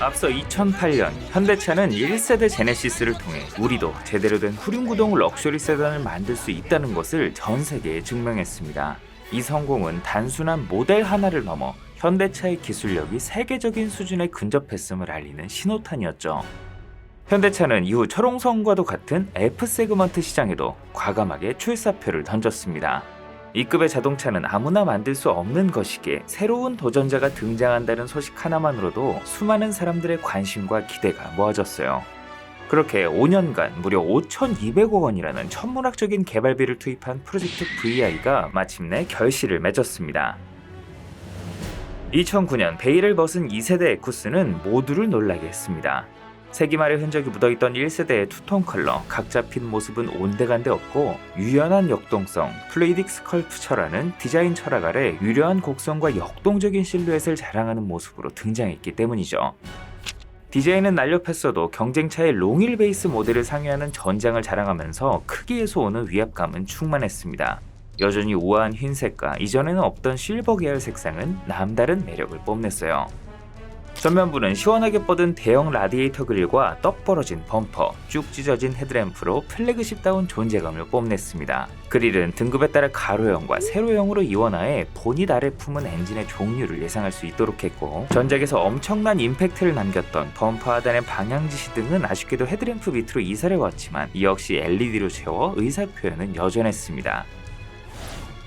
앞서 2008년 현대차는 1세대 제네시스를 통해 우리도 제대로 된 후륜구동 럭셔리 세단을 만들 수 있다는 것을 전 세계에 증명했습니다. 이 성공은 단순한 모델 하나를 넘어 현대차의 기술력이 세계적인 수준에 근접했음을 알리는 신호탄이었죠. 현대차는 이후 철옹성과도 같은 F 세그먼트 시장에도 과감하게 출사표를 던졌습니다. 이 급의 자동차는 아무나 만들 수 없는 것이기에 새로운 도전자가 등장한다는 소식 하나만으로도 수많은 사람들의 관심과 기대가 모아졌어요. 그렇게 5년간 무려 5,200억 원이라는 천문학적인 개발비를 투입한 프로젝트 VI가 마침내 결실을 맺었습니다. 2009년 베일을 벗은 2세대 에쿠스는 모두를 놀라게 했습니다. 세기말의 흔적이 묻어있던 1세대의 투톤 컬러, 각 잡힌 모습은 온데간데 없고 유연한 역동성, 플루이딕 스컬프처라는 디자인 철학 아래 유려한 곡선과 역동적인 실루엣을 자랑하는 모습으로 등장했기 때문이죠. 디자인은 날렵했어도 경쟁차의 롱일 베이스 모델을 상회하는 전장을 자랑하면서 크기에서 오는 위압감은 충만했습니다. 여전히 우아한 흰색과 이전에는 없던 실버 계열 색상은 남다른 매력을 뽐냈어요. 전면부는 시원하게 뻗은 대형 라디에이터 그릴과 떡 벌어진 범퍼, 쭉 찢어진 헤드램프로 플래그십다운 존재감을 뽐냈습니다. 그릴은 등급에 따라 가로형과 세로형으로 이원하에 본닛 아래 품은 엔진의 종류를 예상할 수 있도록 했고 전작에서 엄청난 임팩트를 남겼던 범퍼 하단의 방향지시 등은 아쉽게도 헤드램프 밑으로 이사를 왔지만 이 역시 LED로 채워 의사 표현은 여전했습니다.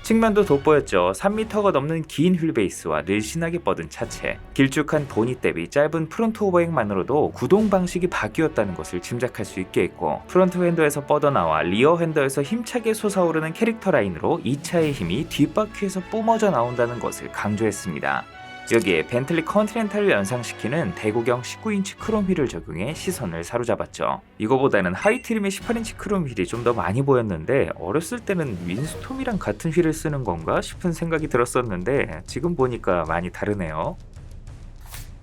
측면도 돋보였죠. 3m가 넘는 긴 휠베이스와 늘씬하게 뻗은 차체, 길쭉한 보닛 대비 짧은 프론트 오버행만으로도 구동 방식이 바뀌었다는 것을 짐작할 수 있게 했고 프론트 핸더에서 뻗어나와 리어 핸더에서 힘차게 솟아오르는 캐릭터 라인으로 이 차의 힘이 뒷바퀴에서 뿜어져 나온다는 것을 강조했습니다. 여기에 벤틀리 컨티넨탈을 연상시키는 대구경 19인치 크롬 휠을 적용해 시선을 사로잡았죠. 이거보다는 하이 트림의 18인치 크롬 휠이 좀 더 많이 보였는데 어렸을 때는 윈스톰이랑 같은 휠을 쓰는 건가 싶은 생각이 들었었는데 지금 보니까 많이 다르네요.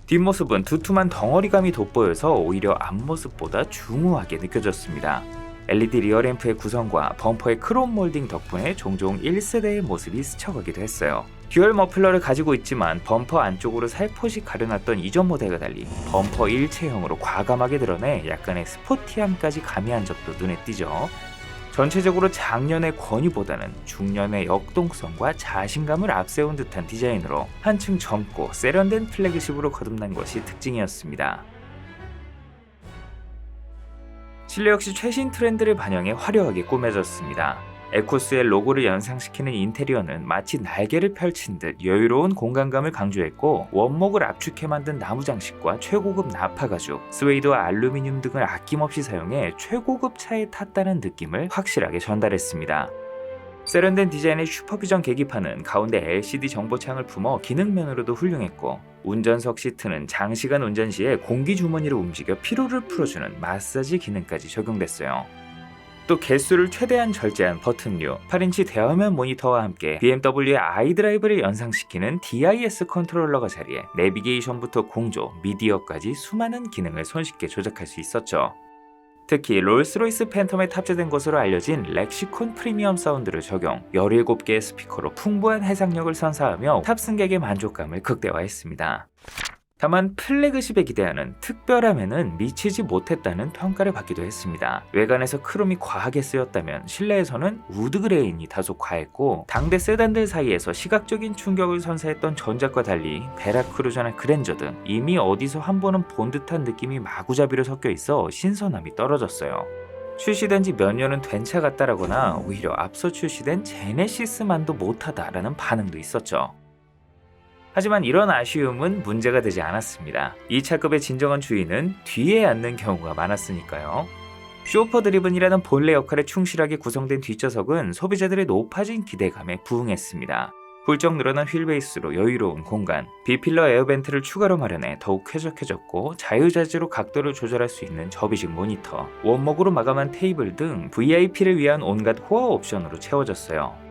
뒷모습은 두툼한 덩어리감이 돋보여서 오히려 앞모습보다 중후하게 느껴졌습니다. LED 리어램프의 구성과 범퍼의 크롬 몰딩 덕분에 종종 1세대의 모습이 스쳐가기도 했어요. 듀얼 머플러를 가지고 있지만 범퍼 안쪽으로 살포시 가려놨던 이전 모델과 달리 범퍼 일체형으로 과감하게 드러내 약간의 스포티함까지 가미한 점도 눈에 띄죠. 전체적으로 작년의 권위보다는 중년의 역동성과 자신감을 앞세운 듯한 디자인으로 한층 젊고 세련된 플래그십으로 거듭난 것이 특징이었습니다. 실내 역시 최신 트렌드를 반영해 화려하게 꾸며졌습니다. 에코스의 로고를 연상시키는 인테리어는 마치 날개를 펼친 듯 여유로운 공간감을 강조했고 원목을 압축해 만든 나무 장식과 최고급 나파 가죽, 스웨이드와 알루미늄 등을 아낌없이 사용해 최고급 차에 탔다는 느낌을 확실하게 전달했습니다. 세련된 디자인의 슈퍼비전 계기판은 가운데 LCD 정보창을 품어 기능면으로도 훌륭했고 운전석 시트는 장시간 운전 시에 공기 주머니를 움직여 피로를 풀어주는 마사지 기능까지 적용됐어요. 또 개수를 최대한 절제한 버튼류, 8인치 대화면 모니터와 함께 BMW의 아이드라이브를 연상시키는 DIS 컨트롤러가 자리해 내비게이션부터 공조, 미디어까지 수많은 기능을 손쉽게 조작할 수 있었죠. 특히 롤스로이스 팬텀에 탑재된 것으로 알려진 렉시콘 프리미엄 사운드를 적용, 17개의 스피커로 풍부한 해상력을 선사하며 탑승객의 만족감을 극대화했습니다. 다만 플래그십에 기대하는 특별함에는 미치지 못했다는 평가를 받기도 했습니다. 외관에서 크롬이 과하게 쓰였다면 실내에서는 우드 그레인이 다소 과했고 당대 세단들 사이에서 시각적인 충격을 선사했던 전작과 달리 베라크루저나 그랜저 등 이미 어디서 한 번은 본 듯한 느낌이 마구잡이로 섞여 있어 신선함이 떨어졌어요. 출시된 지 몇 년은 된 차 같다라거나 오히려 앞서 출시된 제네시스만도 못하다라는 반응도 있었죠. 하지만 이런 아쉬움은 문제가 되지 않았습니다. 이 차급의 진정한 주인은 뒤에 앉는 경우가 많았으니까요. 쇼퍼 드리븐이라는 본래 역할에 충실하게 구성된 뒷좌석은 소비자들의 높아진 기대감에 부응했습니다. 훌쩍 늘어난 휠베이스로 여유로운 공간, 비필러 에어벤트를 추가로 마련해 더욱 쾌적해졌고 자유자재로 각도를 조절할 수 있는 접이식 모니터, 원목으로 마감한 테이블 등 VIP를 위한 온갖 호화 옵션으로 채워졌어요.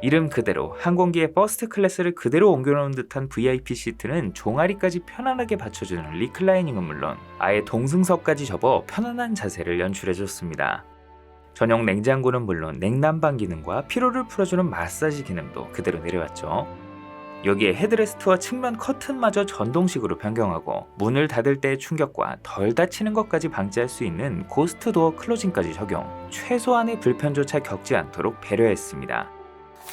이름 그대로 항공기의 퍼스트 클래스를 그대로 옮겨놓은 듯한 VIP 시트는 종아리까지 편안하게 받쳐주는 리클라이닝은 물론 아예 동승석까지 접어 편안한 자세를 연출해줬습니다. 전용 냉장고는 물론 냉난방 기능과 피로를 풀어주는 마사지 기능도 그대로 내려왔죠. 여기에 헤드레스트와 측면 커튼마저 전동식으로 변경하고 문을 닫을 때의 충격과 덜 다치는 것까지 방지할 수 있는 고스트 도어 클로징까지 적용, 최소한의 불편조차 겪지 않도록 배려했습니다.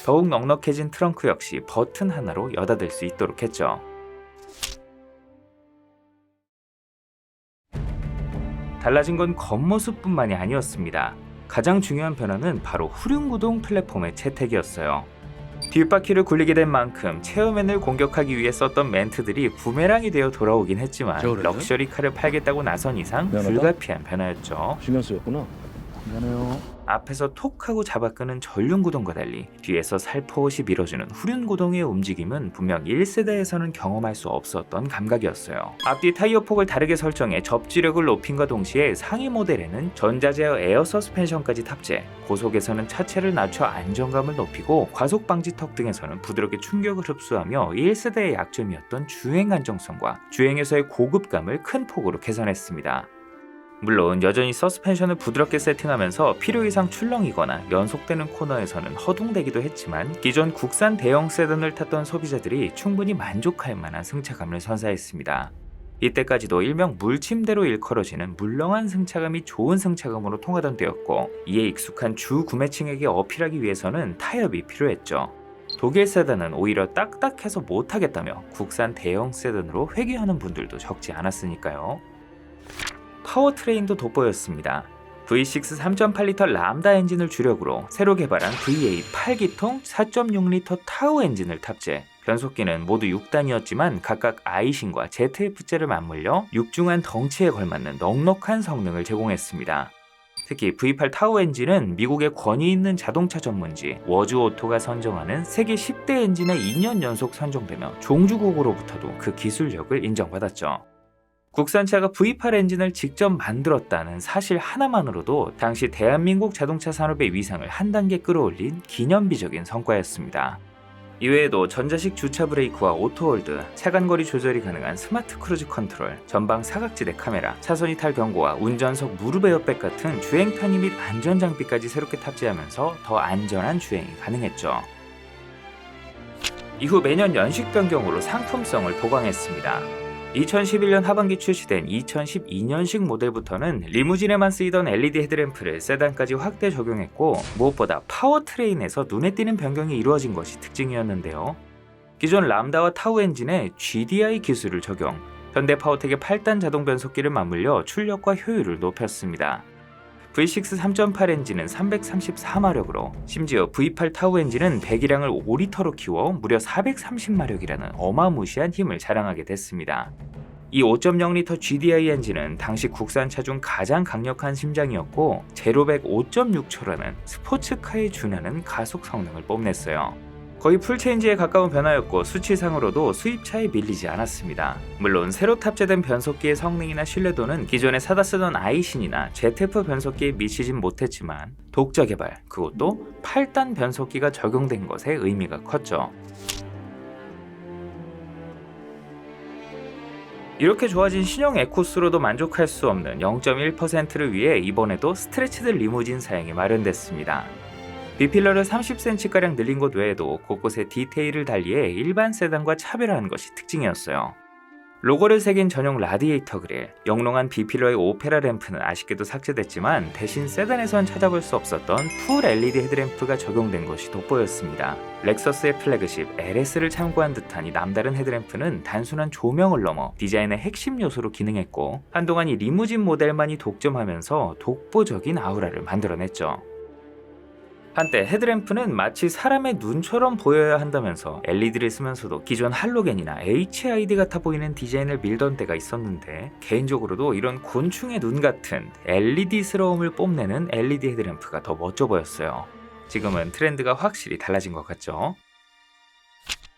더욱 넉넉해진 트렁크 역시 버튼 하나로 여닫을 수 있도록 했죠. 달라진 건 겉모습뿐만이 아니었습니다. 가장 중요한 변화는 바로 후륜구동 플랫폼의 채택이었어요. 뒷바퀴를 굴리게 된 만큼 체어맨을 공격하기 위해 썼던 멘트들이 부메랑이 되어 돌아오긴 했지만 저 그래요? 럭셔리 카를 팔겠다고 나선 이상. 불가피한 변화였죠. 신경 쓰였구나. 미안해요. 앞에서 톡 하고 잡아끄는 전륜구동과 달리 뒤에서 살포시 밀어주는 후륜구동의 움직임은 분명 1세대에서는 경험할 수 없었던 감각이었어요. 앞뒤 타이어 폭을 다르게 설정해 접지력을 높임과 동시에 상위 모델에는 전자제어 에어 서스펜션까지 탑재, 고속에서는 차체를 낮춰 안정감을 높이고 과속 방지턱 등에서는 부드럽게 충격을 흡수하며 1세대의 약점이었던 주행 안정성과 주행에서의 고급감을 큰 폭으로 개선했습니다. 물론 여전히 서스펜션을 부드럽게 세팅하면서 필요 이상 출렁이거나 연속되는 코너에서는 허둥대기도 했지만 기존 국산 대형 세단을 탔던 소비자들이 충분히 만족할 만한 승차감을 선사했습니다. 이때까지도 일명 물침대로 일컬어지는 물렁한 승차감이 좋은 승차감으로 통하던 때였고 이에 익숙한 주 구매층에게 어필하기 위해서는 타협이 필요했죠. 독일 세단은 오히려 딱딱해서 못하겠다며 국산 대형 세단으로 회귀하는 분들도 적지 않았으니까요. 파워트레인도 돋보였습니다. V6 3.8리터 람다 엔진을 주력으로 새로 개발한 V8 8기통 4.6리터 타우 엔진을 탑재. 변속기는 모두 6단이었지만 각각 아이신과 ZF제를 맞물려 육중한 덩치에 걸맞는 넉넉한 성능을 제공했습니다. 특히 V8 타우 엔진은 미국의 권위 있는 자동차 전문지 워즈 오토가 선정하는 세계 10대 엔진에 2년 연속 선정되며 종주국으로부터도 그 기술력을 인정받았죠. 국산차가 V8 엔진을 직접 만들었다는 사실 하나만으로도 당시 대한민국 자동차 산업의 위상을 한 단계 끌어올린 기념비적인 성과였습니다. 이외에도 전자식 주차 브레이크와 오토홀드, 차간거리 조절이 가능한 스마트 크루즈 컨트롤, 전방 사각지대 카메라, 차선 이 탈 경고와 운전석 무릎 에어백 같은 주행 편의 및 안전 장비까지 새롭게 탑재하면서 더 안전한 주행이 가능했죠. 이후 매년 연식 변경으로 상품성을 보강했습니다. 2011년 하반기 출시된 2012년식 모델부터는 리무진에만 쓰이던 LED 헤드램프를 세단까지 확대 적용했고 무엇보다 파워트레인에서 눈에 띄는 변경이 이루어진 것이 특징이었는데요. 기존 람다와 타우 엔진에 GDI 기술을 적용, 현대 파워텍의 8단 자동 변속기를 맞물려 출력과 효율을 높였습니다. V6 3.8 엔진은 334마력으로 심지어 V8 타우 엔진은 배기량을 5리터로 키워 무려 430마력이라는 어마무시한 힘을 자랑하게 됐습니다. 이 5.0리터 GDI 엔진은 당시 국산차 중 가장 강력한 심장이었고 제로백 5.6초라는 스포츠카에 준하는 가속 성능을 뽐냈어요. 거의 풀체인지에 가까운 변화였고 수치상으로도 수입차에 밀리지 않았습니다. 물론 새로 탑재된 변속기의 성능이나 신뢰도는 기존에 사다 쓰던 아이신이나 ZF 변속기에 미치진 못했지만 독자 개발, 그것도 8단 변속기가 적용된 것에 의미가 컸죠. 이렇게 좋아진 신형 에코스로도 만족할 수 없는 0.1%를 위해 이번에도 스트레치드 리무진 사양이 마련됐습니다. 비필러를 30cm가량 늘린 것 외에도 곳곳에 디테일을 달리해 일반 세단과 차별화한 것이 특징이었어요. 로고를 새긴 전용 라디에이터 그릴, 영롱한 비필러의 오페라 램프는 아쉽게도 삭제됐지만 대신 세단에선 찾아볼 수 없었던 풀 LED 헤드램프가 적용된 것이 돋보였습니다. 렉서스의 플래그십 LS를 참고한 듯한 이 남다른 헤드램프는 단순한 조명을 넘어 디자인의 핵심 요소로 기능했고 한동안 이 리무진 모델만이 독점하면서 독보적인 아우라를 만들어냈죠. 한때 헤드램프는 마치 사람의 눈처럼 보여야 한다면서 LED를 쓰면서도 기존 할로겐이나 HID 같아 보이는 디자인을 밀던 때가 있었는데 개인적으로도 이런 곤충의 눈 같은 LED스러움을 뽐내는 LED 헤드램프가 더 멋져 보였어요. 지금은 트렌드가 확실히 달라진 것 같죠?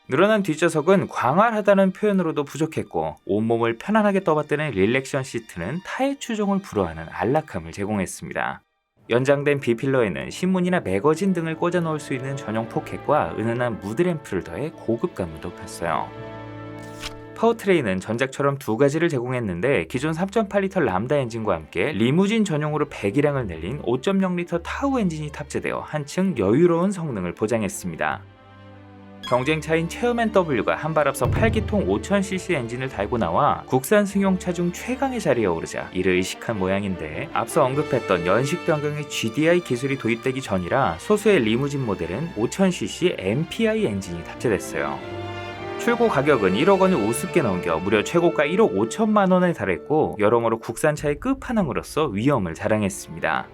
늘어난 뒷좌석은 광활하다는 표현으로도 부족했고 온몸을 편안하게 떠받드는 릴렉션 시트는 타의 추종을 불허하는 안락함을 제공했습니다. 연장된 B필러에는 신문이나 매거진 등을 꽂아 놓을 수 있는 전용 포켓과 은은한 무드램프를 더해 고급감을 높였어요. 파워트레인은 전작처럼 두 가지를 제공했는데 기존 3.8리터 람다 엔진과 함께 리무진 전용으로 배기량을 늘린 5.0리터 타우 엔진이 탑재되어 한층 여유로운 성능을 보장했습니다. 경쟁차인 체어맨 W가 한발 앞서 8기통 5000cc 엔진을 달고 나와 국산 승용차 중 최강의 자리에 오르자 이를 의식한 모양인데 앞서 언급했던 연식 변경의 GDI 기술이 도입되기 전이라 소수의 리무진 모델은 5000cc MPI 엔진이 탑재됐어요. 출고 가격은 1억 원을 우습게 넘겨 무려 최고가 1억 5천만 원에 달했고 여러모로 국산차의 끝판왕으로서 위엄을 자랑했습니다.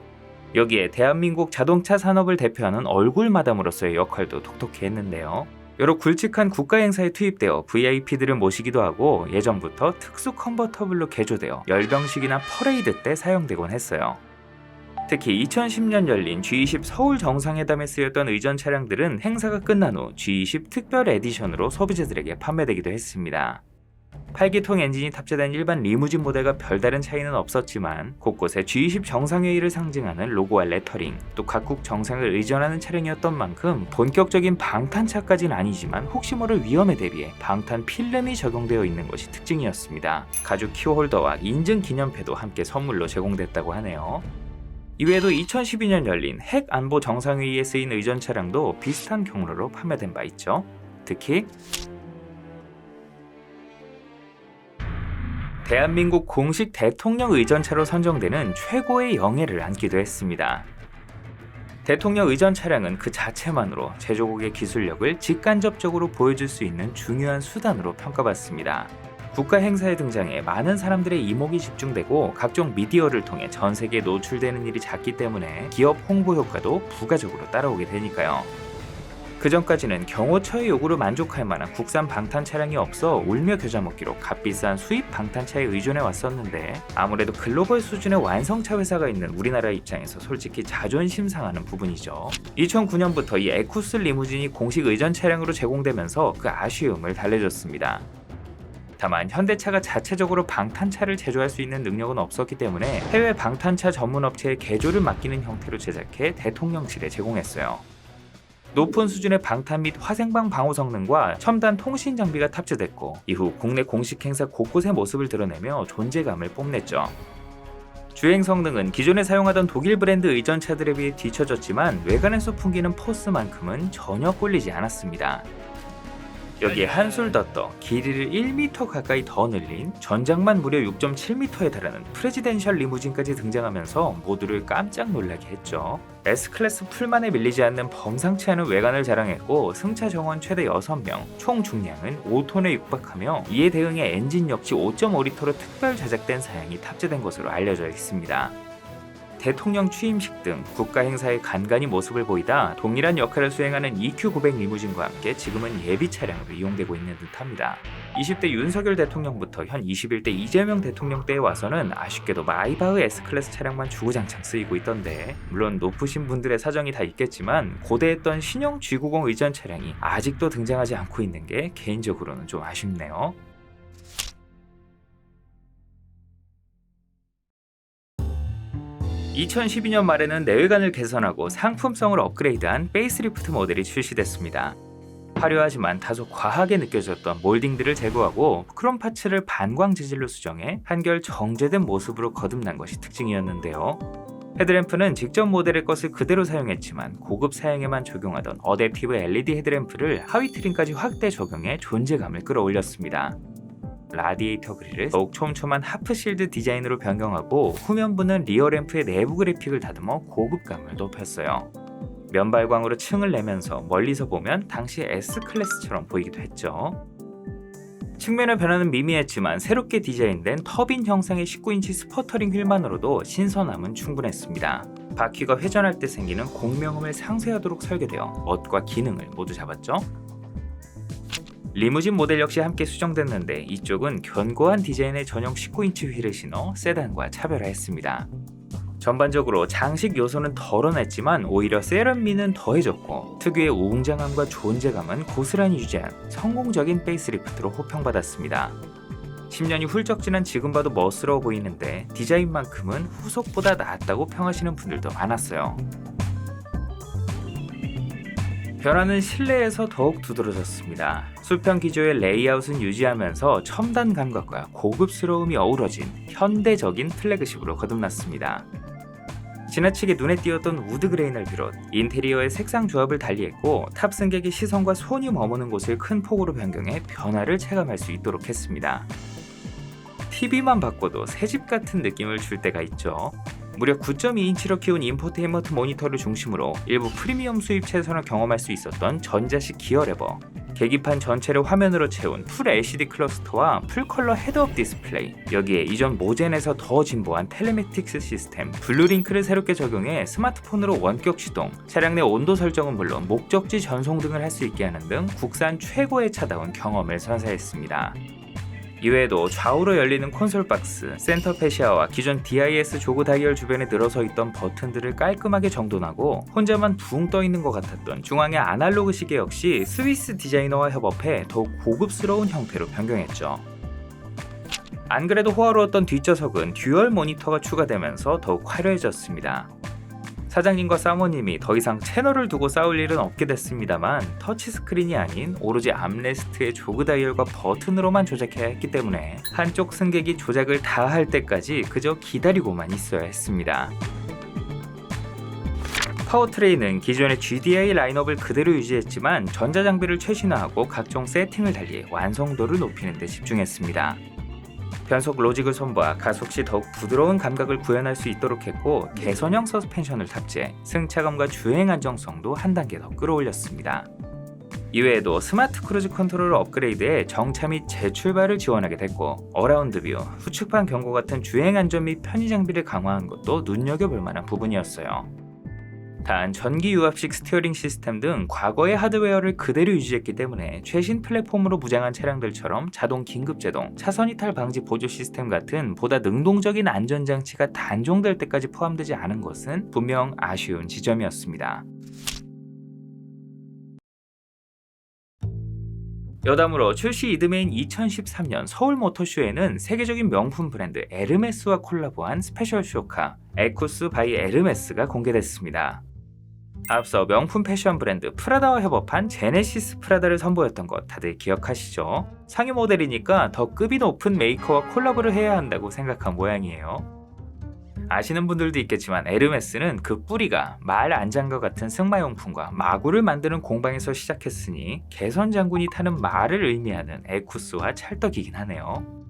여기에 대한민국 자동차 산업을 대표하는 얼굴 마담으로서의 역할도 독특히 했는데요. 여러 굵직한 국가 행사에 투입되어 VIP들을 모시기도 하고 예전부터 특수 컨버터블로 개조되어 열병식이나 퍼레이드 때 사용되곤 했어요. 특히 2010년 열린 G20 서울 정상회담에 쓰였던 의전 차량들은 행사가 끝난 후 G20 특별 에디션으로 소비자들에게 판매되기도 했습니다. 8기통 엔진이 탑재된 일반 리무진 모델과 별다른 차이는 없었지만 곳곳에 G20 정상회의를 상징하는 로고와 레터링, 또 각국 정상을 의전하는 차량이었던 만큼 본격적인 방탄차까지는 아니지만 혹시 모를 위험에 대비해 방탄 필름이 적용되어 있는 것이 특징이었습니다. 가죽 키홀더와 인증 기념패도 함께 선물로 제공됐다고 하네요. 이외에도 2012년 열린 핵 안보 정상회의에 쓰인 의전 차량도 비슷한 경로로 판매된 바 있죠. 특히 대한민국 공식 대통령 의전차로 선정되는 최고의 영예를 안기도 했습니다. 대통령 의전 차량은 그 자체만으로 제조국의 기술력을 직간접적으로 보여줄 수 있는 중요한 수단으로 평가받습니다. 국가 행사에 등장해 많은 사람들의 이목이 집중되고 각종 미디어를 통해 전 세계에 노출되는 일이 잦기 때문에 기업 홍보 효과도 부가적으로 따라오게 되니까요. 그 전까지는 경호처의 요구를 만족할 만한 국산 방탄 차량이 없어 울며 겨자 먹기로 값비싼 수입 방탄차에 의존해 왔었는데 아무래도 글로벌 수준의 완성차 회사가 있는 우리나라 입장에서 솔직히 자존심 상하는 부분이죠. 2009년부터 이 에쿠스 리무진이 공식 의전 차량으로 제공되면서 그 아쉬움을 달래줬습니다. 다만 현대차가 자체적으로 방탄차를 제조할 수 있는 능력은 없었기 때문에 해외 방탄차 전문 업체에 개조를 맡기는 형태로 제작해 대통령실에 제공했어요. 높은 수준의 방탄 및 화생방 방호 성능과 첨단 통신 장비가 탑재됐고 이후 국내 공식 행사 곳곳의 모습을 드러내며 존재감을 뽐냈죠. 주행 성능은 기존에 사용하던 독일 브랜드 의전차들에 비해 뒤처졌지만 외관에서 풍기는 포스만큼은 전혀 꼴리지 않았습니다. 여기에 한술 더 떠 길이를 1m 가까이 더 늘린 전장만 무려 6.7m에 달하는 프레지덴셜 리무진까지 등장하면서 모두를 깜짝 놀라게 했죠. S클래스 풀만에 밀리지 않는 범상치 않은 외관을 자랑했고 승차 정원 최대 6명, 총 중량은 5톤에 육박하며 이에 대응해 엔진 역시 5.5리터로 특별 제작된 사양이 탑재된 것으로 알려져 있습니다. 대통령 취임식 등 국가 행사에 간간히 모습을 보이다 동일한 역할을 수행하는 EQ900 리무진과 함께 지금은 예비 차량으로 이용되고 있는 듯합니다. 20대 윤석열 대통령부터 현 21대 이재명 대통령 때에 와서는 아쉽게도 마이바흐 S클래스 차량만 주구장창 쓰이고 있던데 물론 높으신 분들의 사정이 다 있겠지만 고대했던 신형 G90 의전 차량이 아직도 등장하지 않고 있는 게 개인적으로는 좀 아쉽네요. 2012년 말에는 내외관을 개선하고 상품성을 업그레이드한 페이스리프트 모델이 출시됐습니다. 화려하지만 다소 과하게 느껴졌던 몰딩들을 제거하고 크롬 파츠를 반광 재질로 수정해 한결 정제된 모습으로 거듭난 것이 특징이었는데요. 헤드램프는 직전 모델의 것을 그대로 사용했지만 고급 사양에만 적용하던 어댑티브 LED 헤드램프를 하위 트림까지 확대 적용해 존재감을 끌어올렸습니다. 라디에이터 그릴을 더욱 촘촘한 하프실드 디자인으로 변경하고 후면부는 리어램프의 내부 그래픽을 다듬어 고급감을 높였어요. 면발광으로 층을 내면서 멀리서 보면 당시 S클래스처럼 보이기도 했죠. 측면의 변화는 미미했지만 새롭게 디자인된 터빈 형상의 19인치 스퍼터링 휠만으로도 신선함은 충분했습니다. 바퀴가 회전할 때 생기는 공명음을 상쇄하도록 설계되어 멋과 기능을 모두 잡았죠. 리무진 모델 역시 함께 수정됐는데 이쪽은 견고한 디자인의 전용 19인치 휠을 신어 세단과 차별화했습니다. 전반적으로 장식 요소는 덜어냈지만 오히려 세련미는 더해졌고 특유의 웅장함과 존재감은 고스란히 유지한 성공적인 페이스리프트로 호평받았습니다. 10년이 훌쩍 지난 지금 봐도 멋스러워 보이는데 디자인만큼은 후속보다 낫다고 평하시는 분들도 많았어요. 변화는 실내에서 더욱 두드러졌습니다. 수평 기조의 레이아웃은 유지하면서 첨단 감각과 고급스러움이 어우러진 현대적인 플래그십으로 거듭났습니다. 지나치게 눈에 띄었던 우드 그레인을 비롯 인테리어의 색상 조합을 달리했고 탑 승객의 시선과 손이 머무는 곳을 큰 폭으로 변경해 변화를 체감할 수 있도록 했습니다. TV만 바꿔도 새집 같은 느낌을 줄 때가 있죠. 무려 9.2인치로 키운 인포테인먼트 모니터를 중심으로 일부 프리미엄 수입 채선을 경험할 수 있었던 전자식 기어 레버, 계기판 전체를 화면으로 채운 풀 LCD 클러스터와 풀컬러 헤드업 디스플레이, 여기에 이전 모젠에서 더 진보한 텔레메틱스 시스템, 블루링크를 새롭게 적용해 스마트폰으로 원격 시동, 차량 내 온도 설정은 물론 목적지 전송 등을 할 수 있게 하는 등 국산 최고의 차다운 경험을 선사했습니다. 이외에도 좌우로 열리는 콘솔 박스, 센터 페시아와 기존 DIS 조그 다이얼 주변에 늘어서 있던 버튼들을 깔끔하게 정돈하고 혼자만 붕 떠 있는 것 같았던 중앙의 아날로그 시계 역시 스위스 디자이너와 협업해 더욱 고급스러운 형태로 변경했죠. 안 그래도 호화로웠던 뒷좌석은 듀얼 모니터가 추가되면서 더욱 화려해졌습니다. 사장님과 사모님이 더 이상 채널을 두고 싸울 일은 없게 됐습니다만 터치스크린이 아닌 오로지 암레스트의 조그 다이얼과 버튼으로만 조작해야 했기 때문에 한쪽 승객이 조작을 다 할 때까지 그저 기다리고만 있어야 했습니다. 파워트레인은 기존의 GDI 라인업을 그대로 유지했지만 전자장비를 최신화하고 각종 세팅을 달리 완성도를 높이는 데 집중했습니다. 변속 로직을 선보아 가속 시 더욱 부드러운 감각을 구현할 수 있도록 했고 개선형 서스펜션을 탑재, 승차감과 주행 안정성도 한 단계 더 끌어올렸습니다. 이외에도 스마트 크루즈 컨트롤을 업그레이드해 정차 및 재출발을 지원하게 됐고 어라운드 뷰, 후측판 경고 같은 주행 안전 및 편의 장비를 강화한 것도 눈여겨볼 만한 부분이었어요. 단 전기 유압식 스티어링 시스템 등 과거의 하드웨어를 그대로 유지했기 때문에 최신 플랫폼으로 무장한 차량들처럼 자동 긴급 제동, 차선 이탈 방지 보조 시스템 같은 보다 능동적인 안전 장치가 단종될 때까지 포함되지 않은 것은 분명 아쉬운 지점이었습니다. 여담으로 출시 이듬해인 2013년 서울 모터쇼에는 세계적인 명품 브랜드 에르메스와 콜라보한 스페셜 쇼카 에쿠스 바이 에르메스가 공개됐습니다. 앞서 명품 패션 브랜드 프라다와 협업한 제네시스 프라다를 선보였던 것 다들 기억하시죠? 상위 모델이니까 더 급이 높은 메이커와 콜라보를 해야 한다고 생각한 모양이에요. 아시는 분들도 있겠지만 에르메스는 그 뿌리가 말 안장과 같은 승마용품과 마구를 만드는 공방에서 시작했으니 개선 장군이 타는 말을 의미하는 에쿠스와 찰떡이긴 하네요.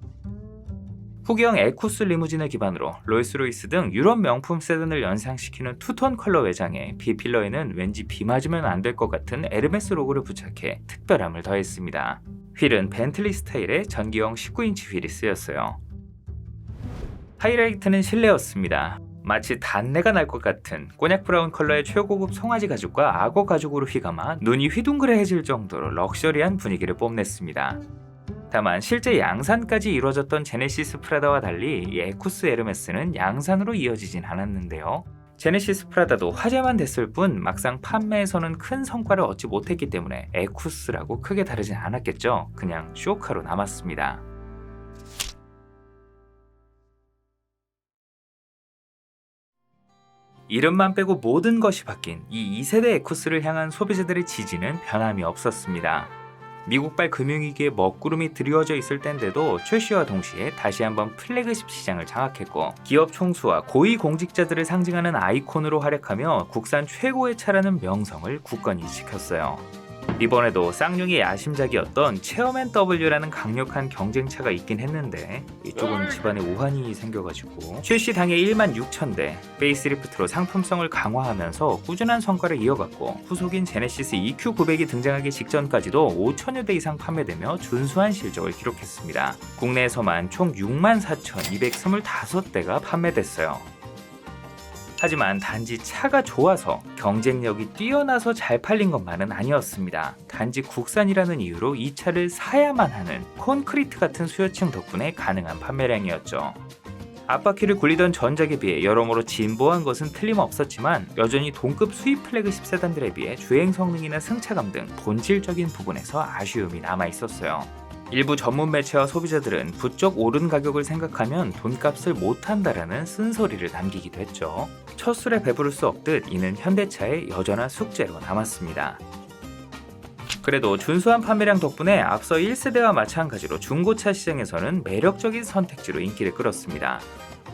후기형 에쿠스 리무진을 기반으로 롤스로이스 등 유럽 명품 세단을 연상시키는 투톤 컬러 외장에 B필러에는 왠지 비 맞으면 안 될 것 같은 에르메스 로고를 부착해 특별함을 더했습니다. 휠은 벤틀리 스타일의 전기형 19인치 휠이 쓰였어요. 하이라이트는 실내였습니다. 마치 단내가 날 것 같은 꼬냑 브라운 컬러의 최고급 송아지 가죽과 악어 가죽으로 휘감아 눈이 휘둥그레해질 정도로 럭셔리한 분위기를 뽐냈습니다. 다만 실제 양산까지 이루어졌던 제네시스 프라다와 달리 이 에쿠스 에르메스는 양산으로 이어지진 않았는데요. 제네시스 프라다도 화제만 됐을 뿐 막상 판매에서는 큰 성과를 얻지 못했기 때문에 에쿠스라고 크게 다르진 않았겠죠. 그냥 쇼카로 남았습니다. 이름만 빼고 모든 것이 바뀐 이 2세대 에쿠스를 향한 소비자들의 지지는 변함이 없었습니다. 미국발 금융위기에 먹구름이 드리워져 있을 때인데도 출시와 동시에 다시 한번 플래그십 시장을 장악했고 기업 총수와 고위 공직자들을 상징하는 아이콘으로 활약하며 국산 최고의 차라는 명성을 굳건히 지켰어요. 이번에도 쌍용의 야심작이었던 체어맨 W라는 강력한 경쟁차가 있긴 했는데 이쪽은 집안에 우환이 생겨가지고 출시 당해 1만 6천 대 페이스리프트로 상품성을 강화하면서 꾸준한 성과를 이어갔고 후속인 제네시스 EQ900이 등장하기 직전까지도 5천여 대 이상 판매되며 준수한 실적을 기록했습니다. 국내에서만 총 6만 4,225대가 판매됐어요. 하지만 단지 차가 좋아서 경쟁력이 뛰어나서 잘 팔린 것만은 아니었습니다. 단지 국산이라는 이유로 이 차를 사야만 하는 콘크리트 같은 수요층 덕분에 가능한 판매량이었죠. 앞바퀴를 굴리던 전작에 비해 여러모로 진보한 것은 틀림없었지만 여전히 동급 수입 플래그십 세단들에 비해 주행 성능이나 승차감 등 본질적인 부분에서 아쉬움이 남아 있었어요. 일부 전문 매체와 소비자들은 부쩍 오른 가격을 생각하면 돈값을 못한다라는 쓴소리를 남기기도 했죠. 첫 술에 배부를 수 없듯 이는 현대차의 여전한 숙제로 남았습니다. 그래도 준수한 판매량 덕분에 앞서 1세대와 마찬가지로 중고차 시장에서는 매력적인 선택지로 인기를 끌었습니다.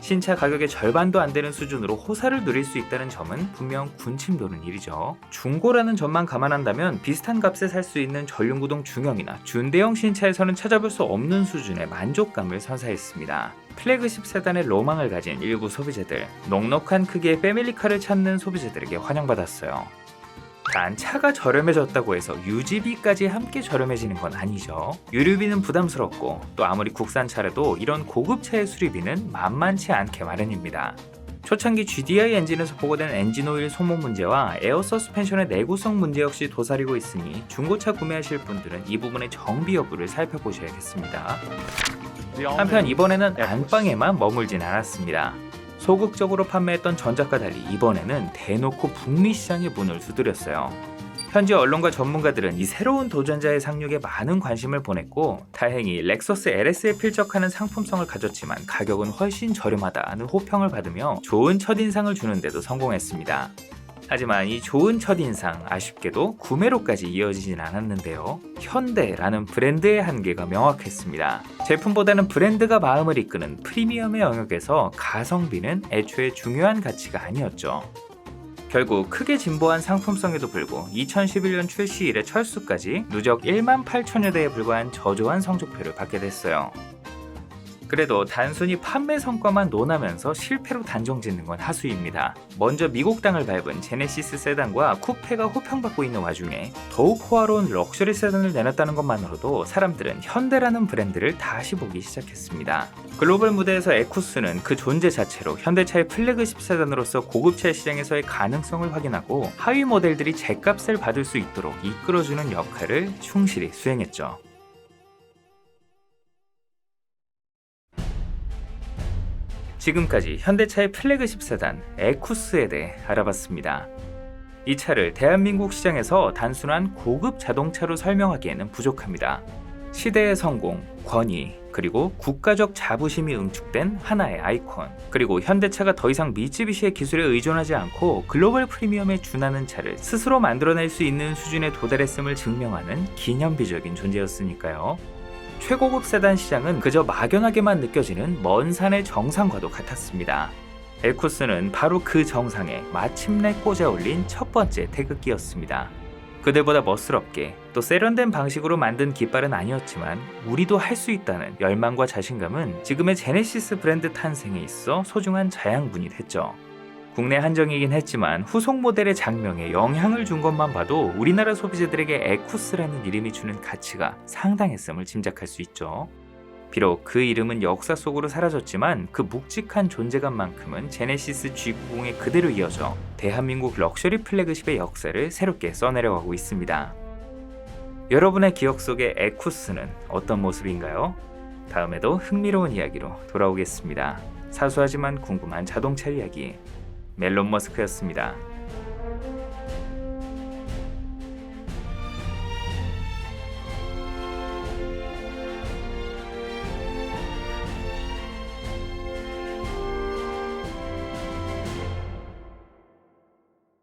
신차 가격의 절반도 안 되는 수준으로 호사를 누릴 수 있다는 점은 분명 군침 도는 일이죠. 중고라는 점만 감안한다면 비슷한 값에 살 수 있는 전륜구동 중형이나 준대형 신차에서는 찾아볼 수 없는 수준의 만족감을 선사했습니다. 플래그십 세단의 로망을 가진 일부 소비자들, 넉넉한 크기의 패밀리카를 찾는 소비자들에게 환영받았어요. 단 차가 저렴해졌다고 해서 유지비까지 함께 저렴해지는 건 아니죠. 유류비는 부담스럽고 또 아무리 국산 차라도 이런 고급차의 수리비는 만만치 않게 마련입니다. 초창기 GDI 엔진에서 보고된 엔진 오일 소모 문제와 에어 서스펜션의 내구성 문제 역시 도사리고 있으니 중고차 구매하실 분들은 이 부분의 정비 여부를 살펴보셔야겠습니다. 한편 이번에는 안방에만 머물진 않았습니다. 소극적으로 판매했던 전작과 달리 이번에는 대놓고 북미 시장의 문을 두드렸어요. 현지 언론과 전문가들은 이 새로운 도전자의 상륙에 많은 관심을 보냈고 다행히 렉서스 LS에 필적하는 상품성을 가졌지만 가격은 훨씬 저렴하다는 호평을 받으며 좋은 첫인상을 주는데도 성공했습니다. 하지만 이 좋은 첫인상 아쉽게도 구매로까지 이어지진 않았는데요. 현대라는 브랜드의 한계가 명확했습니다. 제품보다는 브랜드가 마음을 이끄는 프리미엄의 영역에서 가성비는 애초에 중요한 가치가 아니었죠. 결국 크게 진보한 상품성에도 불구 2011년 출시 이래 철수까지 누적 1만 8천여 대에 불과한 저조한 성적표를 받게 됐어요. 그래도 단순히 판매 성과만 논하면서 실패로 단정짓는 건 하수입니다. 먼저 미국 땅을 밟은 제네시스 세단과 쿠페가 호평받고 있는 와중에 더욱 호화로운 럭셔리 세단을 내놨다는 것만으로도 사람들은 현대라는 브랜드를 다시 보기 시작했습니다. 글로벌 무대에서 에쿠스는 그 존재 자체로 현대차의 플래그십 세단으로서 고급차 시장에서의 가능성을 확인하고 하위 모델들이 제값을 받을 수 있도록 이끌어주는 역할을 충실히 수행했죠. 지금까지 현대차의 플래그십 세단 에쿠스에 대해 알아봤습니다. 이 차를 대한민국 시장에서 단순한 고급 자동차로 설명하기에는 부족합니다. 시대의 성공, 권위, 그리고 국가적 자부심이 응축된 하나의 아이콘, 그리고 현대차가 더 이상 미쯔비시의 기술에 의존하지 않고 글로벌 프리미엄에 준하는 차를 스스로 만들어낼 수 있는 수준에 도달했음을 증명하는 기념비적인 존재였으니까요. 최고급 세단 시장은 그저 막연하게만 느껴지는 먼 산의 정상과도 같았습니다. 엘쿠스는 바로 그 정상에 마침내 꽂아 올린 첫 번째 태극기였습니다. 그들보다 멋스럽게 또 세련된 방식으로 만든 깃발은 아니었지만 우리도 할 수 있다는 열망과 자신감은 지금의 제네시스 브랜드 탄생에 있어 소중한 자양분이 됐죠. 국내 한정이긴 했지만 후속 모델의 장명에 영향을 준 것만 봐도 우리나라 소비자들에게 에쿠스라는 이름이 주는 가치가 상당했음을 짐작할 수 있죠. 비록 그 이름은 역사 속으로 사라졌지만 그 묵직한 존재감만큼은 제네시스 G90에 그대로 이어져 대한민국 럭셔리 플래그십의 역사를 새롭게 써내려가고 있습니다. 여러분의 기억 속의 에쿠스는 어떤 모습인가요? 다음에도 흥미로운 이야기로 돌아오겠습니다. 사소하지만 궁금한 자동차 이야기 멜론 머스크였습니다.